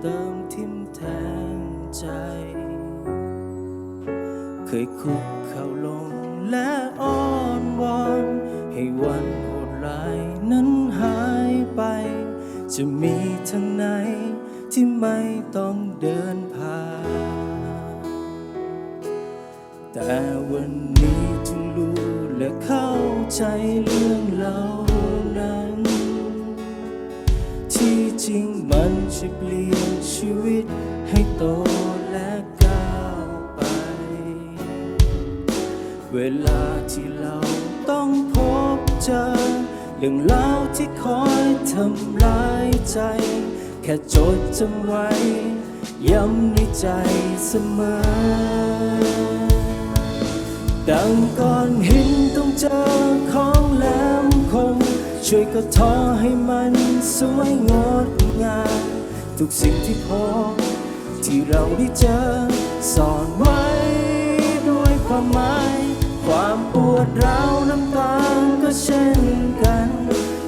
เติมทิมแทงใจ เคยคุกเข่าลงและอ้อนวอน ให้วันโหดร้ายนั้นหายไป จะมีทางไหนที่ไม่ต้องเดินผ่าน แต่วันนี้จึงรู้และเข้าใจเรื่องเรา งมันจะเปลี่ยนชีวิตให้โตและก้าวไป เวลาที่เราต้องพบเจอเรื่องเล่าวที่คอยทำร้ายใจ แค่จดจำไว้ ย้ำในใจเสมอ ดังก้อนหินต้องเจอของ ช่วยก็ทอให้มันสวยงดงามทุกสิ่งที่พบที่เราได้เจอซ่อนไว้ด้วยความหมาย ความปวดร้าวน้ำตาก็เช่นกัน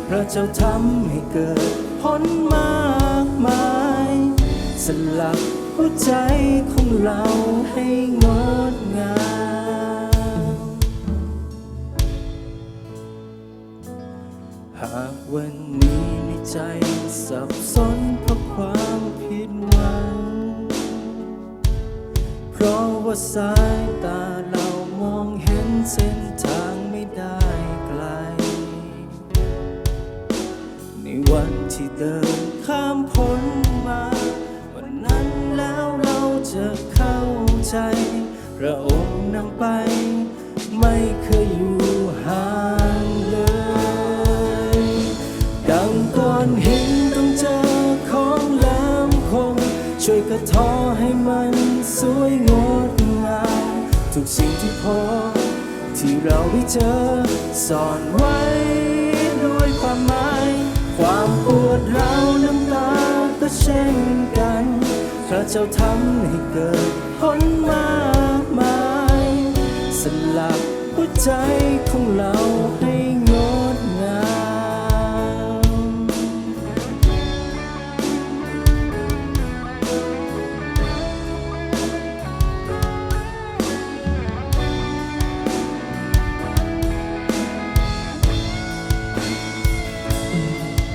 พระเจ้าทำให้เกิดผลมากมาย สลักหัวใจของเราให้งดงาม วันนี้ในใจสับสนเพราะความผิดหวัง เพราะว่าสายตาเรามองเห็นเส้นทางไม่ได้ไกล ในวันที่เดินข้ามพ้นมา วันนั้นแล้วเราจะเข้าใจ พระองค์นำไปไม่เคยอยู่ ทอให้มันสวยงดงามทุกสิ่งที่พบที่เราได้เจอซ่อนไว้ด้วยความหมาย ความปวดร้าวน้ำตาก็เช่นกันพระเจ้าทำให้เกิดผลมากมาย สลับหัวใจของเรา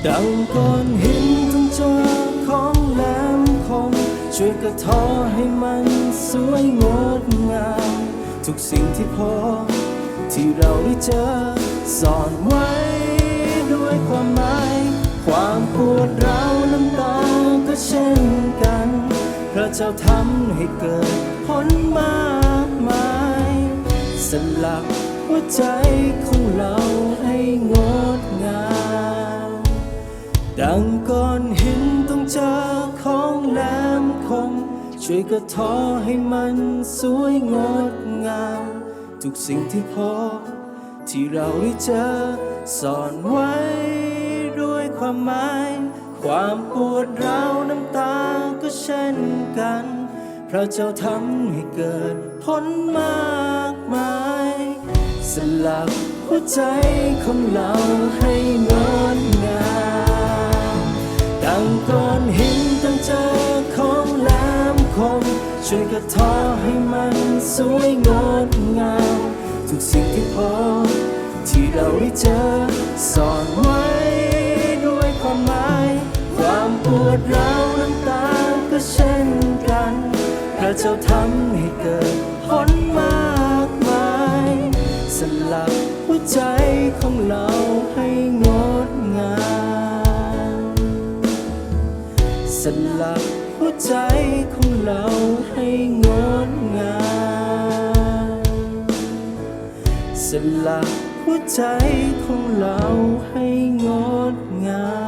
ดังก้อนหินต้องเจอของแหลมคม ช่วยกระทอให้มันสวยงดงาม ทุกสิ่งที่พบที่เราได้เจอซ่อนไว้ด้วยความหมาย ความปวดร้าวน้ำตาก็เช่นกัน พระเจ้าทำให้เกิดผลมากมาย สลักหัวใจของเราให้งดงาม ดังก้อนหินต้องเจอของแหลมคม ช่วยกระทอให้มันสวยงดงาม ทุกสิ่งที่พบที่เราได้เจอซ่อนไว้ด้วยความหมาย ความปวดร้าวน้ำตาก็เช่นกัน พระเจ้าทำให้เกิดผลมากมาย สลักหัวใจของเรา กระทอให้มันสวยงดงามทุกสิ่งที่พบที่เราได้เจอซ่อนไว้ด้วยความหมาย ความปวดร้าวน้ำตาก็เช่นกัน พระเจ้าทำให้เกิดผลมากมายสลักหัวใจของเราให้งดงามสลัก หัวใจของเราให้งดงามสละหัวใจของเราให้งดงาม